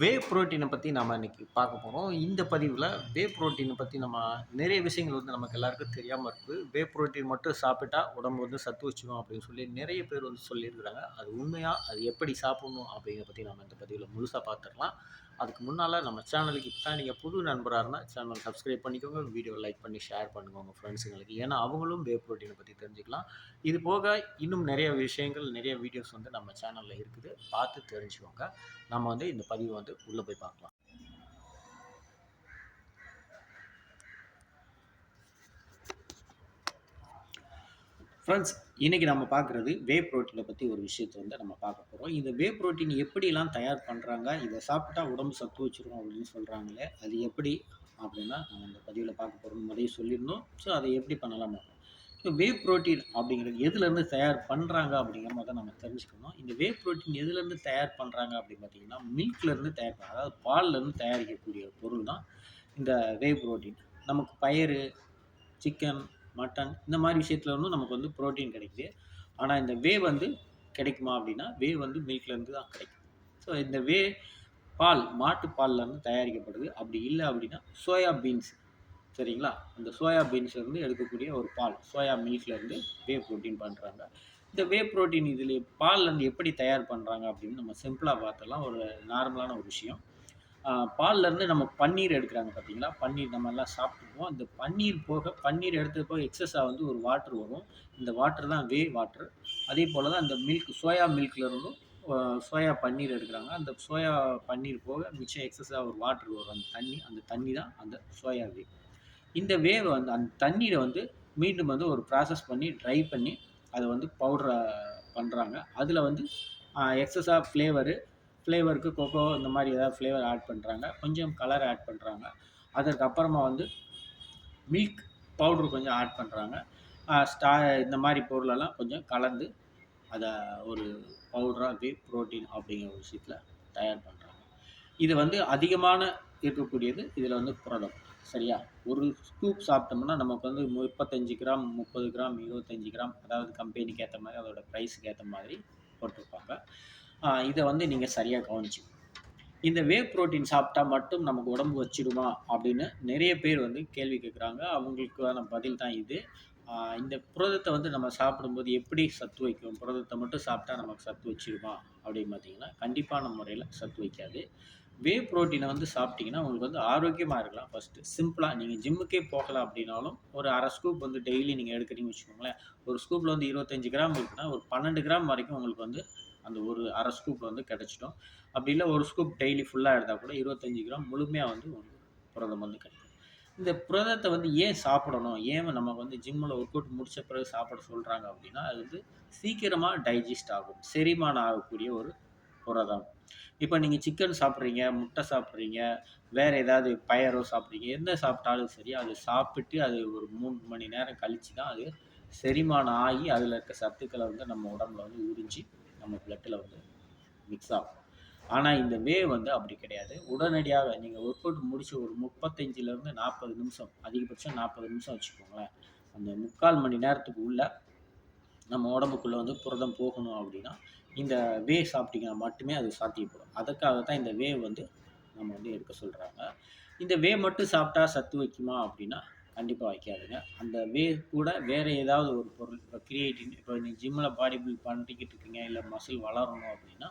வே புரோட்டீனை பற்றி நம்ம இன்னைக்கு பார்க்க போகிறோம் இந்த பதிவில் வே புரோட்டீனை பற்றி நம்ம நிறைய விஷயங்கள் வந்து நமக்கு எல்லாருக்கும் தெரியாமல் இருக்குது. வே புரோட்டீன் மட்டும் சாப்பிட்டா உடம்பு வந்து சத்து வச்சுக்கணும் அப்படின்னு சொல்லி நிறைய பேர் வந்து சொல்லியிருக்கிறாங்க. அது உண்மையாக அது எப்படி சாப்பிடணும் அப்படிங்கிற பற்றி நம்ம இந்த பதிவில் முழுசாக பார்த்துடலாம். அதுக்கு முன்னால் நம்ம சேனலுக்கு இப்போ தான் நீங்கள் புது நண்பராக இருந்தால் சேனல் சப்ஸ்கிரைப் பண்ணிக்கோங்க. வீடியோ லைக் பண்ணி ஷேர் பண்ணுங்க உங்கள் ஃப்ரெண்ட்ஸுங்களுக்கு ஏன்னா அவங்களும் வே புரோட்டீனை பற்றி தெரிஞ்சுக்கலாம். இது போக இன்னும் நிறைய விஷயங்கள் நிறைய வீடியோஸ் வந்து நம்ம சேனலில் இருக்குது. பார்த்து தெரிஞ்சுக்கோங்க. நம்ம வந்து இந்த பதிவை வந்து உள்ளே போய் பார்க்கலாம். ஃப்ரெண்ட்ஸ் இன்றைக்கி நம்ம பார்க்குறது வே புரோட்டீனை பற்றி ஒரு விஷயத்தை வந்து நம்ம பார்க்க போகிறோம் இந்த வே புரோட்டீன் எப்படிலாம் தயார் பண்ணுறாங்க இதை சாப்பிட்டா உடம்பு சத்து வச்சிரும் அப்படின்னு சொல்கிறாங்களே அது எப்படி அப்படின்னா நம்ம இந்த பதிவில் பார்க்க போகிறோம் முறையே சொல்லியிருந்தோம். ஸோ அதை எப்படி பண்ணலாம் ஸோ வே புரோட்டீன் அப்படிங்கிறது எதுலேருந்து தயார் பண்ணுறாங்க அப்படிங்கிற மாதிரி நம்ம தெரிஞ்சுக்கணும். இந்த வே புரோட்டீன் எதுலேருந்து தயார் பண்ணுறாங்க அப்படின்னு பார்த்தீங்கன்னா மில்க்லேருந்து தயார் பண்ண அதாவது பால்லேருந்து தயாரிக்கக்கூடிய பொருள் தான் இந்த வே புரோட்டீன் நமக்கு பயிறு சிக்கன் மட்டன் இந்த மாதிரி விஷயத்துல வந்து நமக்கு வந்து புரோட்டீன் கிடைக்குது. ஆனால் இந்த வே வந்து கிடைக்குமா அப்படின்னா வே வந்து மில்க்லேருந்து தான் கிடைக்கும். ஸோ இந்த வே பால் மாட்டு பால்லேருந்து தயாரிக்கப்படுது. அப்படி இல்லை அப்படின்னா சோயா பீன்ஸ் சரிங்களா? அந்த சோயா பீன்ஸ்லேருந்து எடுக்கக்கூடிய ஒரு பால் சோயா மில்க்லேருந்து வே ப்ரோட்டீன் பண்ணுறாங்க இந்த வே ப்ரோட்டீன் இதில் பால்லேருந்து எப்படி தயார் பண்ணுறாங்க அப்படின்னு நம்ம சிம்பிளாக பார்த்தலாம் ஒரு நார்மலான ஒரு விஷயம். ஆஹ் பால்ல இருந்து நம்ம பன்னீர் எடுக்கிறாங்க பார்த்தீங்களா பன்னீர் நம்ம எல்லாம் சாப்பிட்டுருவோம் அந்த பன்னீர் போக பன்னீர் எடுத்தது போக எக்ஸஸாக வந்து ஒரு வாட்டர் வரும். இந்த வாட்டர் தான் வே வாட்டர் அதே போல் தான் அந்த மில்க் சோயா மில்க்லேருந்தும் சோயா பன்னீர் எடுக்கிறாங்க. அந்த சோயா பன்னீர் போக மிச்சம் எக்ஸஸாக ஒரு வாட்டர் வரும். அந்த தண்ணி அந்த தண்ணி தான் அந்த சோயா வே இந்த வேவை வந்து அந்த தண்ணீரை வந்து மீண்டும் வந்து ஒரு ப்ராசஸ் பண்ணி ட்ரை பண்ணி அதை வந்து பவுடரை பண்ணுறாங்க அதில் வந்து எக்ஸஸாக ஃப்ளேவரு ஃப்ளேவருக்கு கொக்கோ இந்த மாதிரி ஏதாவது ஃப்ளேவர் ஆட் பண்ணுறாங்க கொஞ்சம் கலர் ஆட் பண்ணுறாங்க. அதற்கப்புறமா வந்து மில்க் பவுடர் கொஞ்சம் ஆட் பண்ணுறாங்க. ஸ்டா இந்த மாதிரி பொருளெல்லாம் கொஞ்சம் கலந்து அதை ஒரு பவுடராக வே ப்ரோட்டீன் அப்படிங்கிற ஒரு விஷயத்தில் தயார் பண்ணுறாங்க. இது வந்து அதிகமான இருக்கக்கூடியது இதில் வந்து புரதம் சரியா? ஒரு ஸ்கூப் சாப்பிட்டோம்னா நமக்கு வந்து முப்பத்தஞ்சு கிராம் முப்பது கிராம் இருபத்தஞ்சி கிராம் அதாவது கம்பெனிக்கு ஏற்ற மாதிரி அதோட ப்ரைஸுக்கு ஏற்ற மாதிரி போட்டிருப்பாங்க. இதை வந்து நீங்கள் சரியாக கவனிச்சு இந்த வே புரோட்டீன் சாப்பிட்டா மட்டும் நமக்கு உடம்பு வச்சிடுமா அப்படின்னு நிறைய பேர் வந்து கேள்வி கேட்குறாங்க அவங்களுக்கான பதில் தான் இது. இந்த புரதத்தை வந்து நம்ம சாப்பிடும்போது எப்படி சத்து வைக்கும்? புரதத்தை மட்டும் சாப்பிட்டா நமக்கு சத்து வச்சிடுமா அப்படின்னு பார்த்தீங்கன்னா கண்டிப்பான முறையில் சத்து வைக்காது. வே புரோட்டீனை வந்து சாப்பிட்டீங்கன்னா உங்களுக்கு வந்து ஆரோக்கியமாக இருக்கலாம் ஃபஸ்ட்டு சிம்பிளாக நீங்கள் ஜிம்முக்கே போகலாம் அப்படின்னாலும் ஒரு அரை ஸ்கூப் வந்து டெய்லி நீங்கள் எடுக்கிறீங்கன்னு வச்சுக்கோங்களேன். ஒரு ஸ்கூப்பில் வந்து இருபத்தஞ்சி கிராம் இருக்குன்னா ஒரு பன்னெண்டு கிராம் வரைக்கும் உங்களுக்கு வந்து அந்த ஒரு அரை ஸ்கூப் வந்து கிடச்சிடும். அப்படி இல்லை ஒரு ஸ்கூப் டெய்லி ஃபுல்லாக எடுத்தால் கூட இருபத்தஞ்சி கிராம் முழுமையாக வந்து புரதம் வந்து கிடைக்கும். இந்த புரதத்தை வந்து ஏன் சாப்பிடணும்? ஏன் நமக்கு வந்து ஜிம்மில் ஒர்க் அவுட் முடிச்ச பிறகு சாப்பிட சொல்கிறாங்க அப்படின்னா அது வந்து சீக்கிரமாக டைஜஸ்ட் ஆகும். செரிமானம் ஆகக்கூடிய ஒரு புரதம். இப்போ நீங்கள் சிக்கன் சாப்பிட்றீங்க முட்டை சாப்பிட்றீங்க வேறு ஏதாவது பயரோ சாப்பிட்றீங்க என்ன சாப்பிட்டாலும் சரி அது சாப்பிட்டு அது ஒரு மூணு மணி நேரம் கழித்து தான் அது செரிமானம் ஆகி அதில் இருக்க சத்துக்களை வந்து நம்ம உடம்புல வந்து உறிஞ்சி நம்ம பிளட்டில் வந்து மிக்ஸ் ஆகும். ஆனால் இந்த வே வந்து அப்படி கிடையாது. உடனடியாக நீங்கள் ஒர்க் அவுட் முடிச்சு ஒரு முப்பத்தஞ்சிலேருந்து நாற்பது நிமிஷம் அதிகபட்சம் நாற்பது நிமிஷம் வச்சுக்கோங்களேன். அந்த முக்கால் மணி நேரத்துக்கு உள்ள நம்ம உடம்புக்குள்ளே வந்து புரதம் போகணும் அப்படின்னா இந்த வே சாப்பிட்டீங்கன்னா மட்டுமே அது சாத்தியப்படும். அதுக்காக தான் இந்த வே வந்து நம்ம வந்து எடுக்க சொல்கிறாங்க இந்த வே மட்டும் சாப்பிட்டா சத்து வைக்குமா அப்படின்னா கண்டிப்பாக வைக்காதுங்க. அந்த வே கூட வேறு ஏதாவது ஒரு பொருள் இப்போ கிரியேட்டின் இப்போ நீங்கள் ஜிம்மில் பாடி பில்ட் பண்ணிக்கிட்டு இருக்கீங்க இல்லை மசில் வளரணும் அப்படின்னா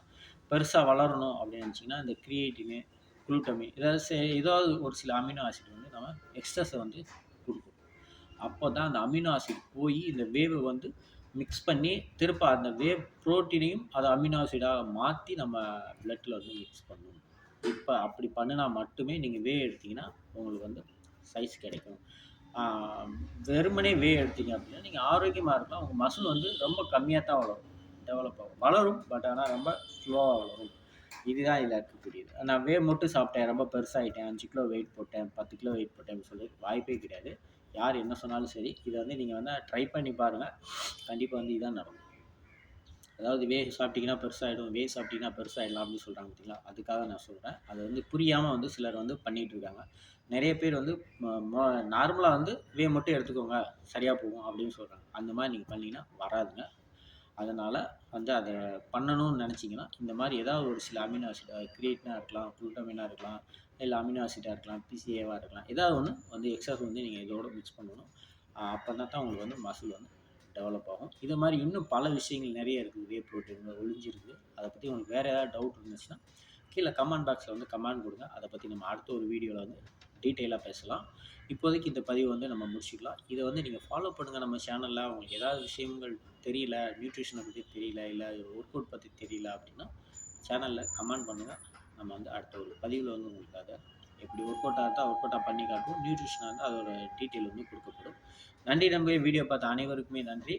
பெருசாக வளரணும் அப்படின்னு நினச்சிங்கன்னா இந்த கிரியேட்டினு குளுட்டமின் ஏதாவது சே- ஏதாவது ஒரு சில அமினோ ஆசிட் வந்து நம்ம எக்ஸ்ட்ரஸை வந்து கொடுக்கும். அப்போ தான் அந்த அமினோ ஆசிட் போய் இந்த வேவை வந்து மிக்ஸ் பண்ணி திருப்ப அந்த வேவ் ப்ரோட்டீனையும் அதை அமினோ ஆசிடாக மாற்றி நம்ம பிளட்டில் வந்து மிக்ஸ் பண்ணணும். இப்போ அப்படி பண்ணினா மட்டுமே நீங்கள் வே எடுத்தீங்கன்னா உங்களுக்கு வந்து சைஸ் கிடைக்கும். வெறுமனே வே எடுத்தீங்க அப்படின்னா நீங்கள் ஆரோக்கியமாக இருக்கலாம் உங்கள் மசில் வந்து ரொம்ப கம்மியாக தான் வளரும் டெவலப் ஆகும். வளரும் பட் ஆனால் ரொம்ப ஸ்லோவாக வளரும். இதுதான் இதில் இருக்கக்கூடியது நான் வே மட்டும் சாப்பிட்டேன் ரொம்ப பெருசாகிட்டேன் அஞ்சு கிலோ வெயிட் போட்டேன் பத்து கிலோ வெயிட் போட்டேன்னு சொல்லி வாய்ப்பே கிடையாது. யார் என்ன சொன்னாலும் சரி இதை வந்து நீங்கள் வந்து ட்ரை பண்ணி பாருங்கள் கண்டிப்பாக வந்து இதான் நடக்கும். அதாவது வே சாப்பிட்டீங்கன்னா பெருசாகிடும் வே சாப்பிட்டீங்கன்னா பெருசாகிடலாம் அப்படின்னு சொல்கிறாங்க பார்த்தீங்களா? அதுக்காக நான் சொல்கிறேன் அதை வந்து புரியாமல் வந்து சிலர் வந்து பண்ணிகிட்டு இருக்காங்க. நிறைய பேர் வந்து நார்மலாக வந்து வே மட்டும் எடுத்துக்கோங்க. சரியாக போகும் அப்படின்னு சொல்கிறாங்க அந்த மாதிரி நீங்கள் பண்ணிங்கன்னா வராதுங்க. அதனால் வந்து அதை பண்ணணும்னு நினச்சிங்கன்னா இந்த மாதிரி ஏதாவது ஒரு சில அமினோ ஆசிட் கிரியேட்டினாக இருக்கலாம் குளுட்டமினாக இருக்கலாம் இல்லை அமினோ ஆசிட்டாக இருக்கலாம் பிசிஏவாக இருக்கலாம் ஏதாவது ஒன்று வந்து எக்ஸஸ் வந்து நீங்கள் இதோட மிக்ஸ் பண்ணணும். அப்போ தான் தான் உங்களுக்கு வந்து மசில் வந்து டெவலப் ஆகும். இது மாதிரி இன்னும் பல விஷயங்கள் நிறைய இருக்குது. வே ப்ரோட்டீன் ஒளிஞ்சிருக்கு அதை பற்றி உங்களுக்கு வேறு ஏதாவது டவுட் இருந்துச்சுன்னா கீழே கமெண்ட் பாக்ஸில் வந்து கமெண்ட் கொடுங்க. அதை பற்றி நம்ம அடுத்த ஒரு வீடியோவில் வந்து டீட்டெயிலாக பேசலாம். இப்போதைக்கு இந்த பதிவு வந்து நம்ம முடிச்சுக்கலாம். இதை வந்து நீங்கள் ஃபாலோ பண்ணுங்கள் நம்ம சேனலில் உங்களுக்கு ஏதாவது விஷயங்கள் தெரியல நியூட்ரிஷனை பற்றி தெரியல இல்லை ஒர்க் அவுட் பற்றி தெரியல அப்படின்னா சேனலில் கமெண்ட் பண்ணுங்கள் நம்ம வந்து அடுத்த ஒரு பதிவில் வந்து உங்களுக்கு அதை எப்படி ஒர்க் அவுட்டாக இருந்தால் ஒர்க் அவுட்டாக பண்ணி காட்டும் நியூட்ரிஷனாக இருந்தால் அதோட டீட்டெயில் வந்து கொடுக்கப்படும் நன்றி நம்பி வீடியோ பார்த்த அனைவருக்குமே நன்றி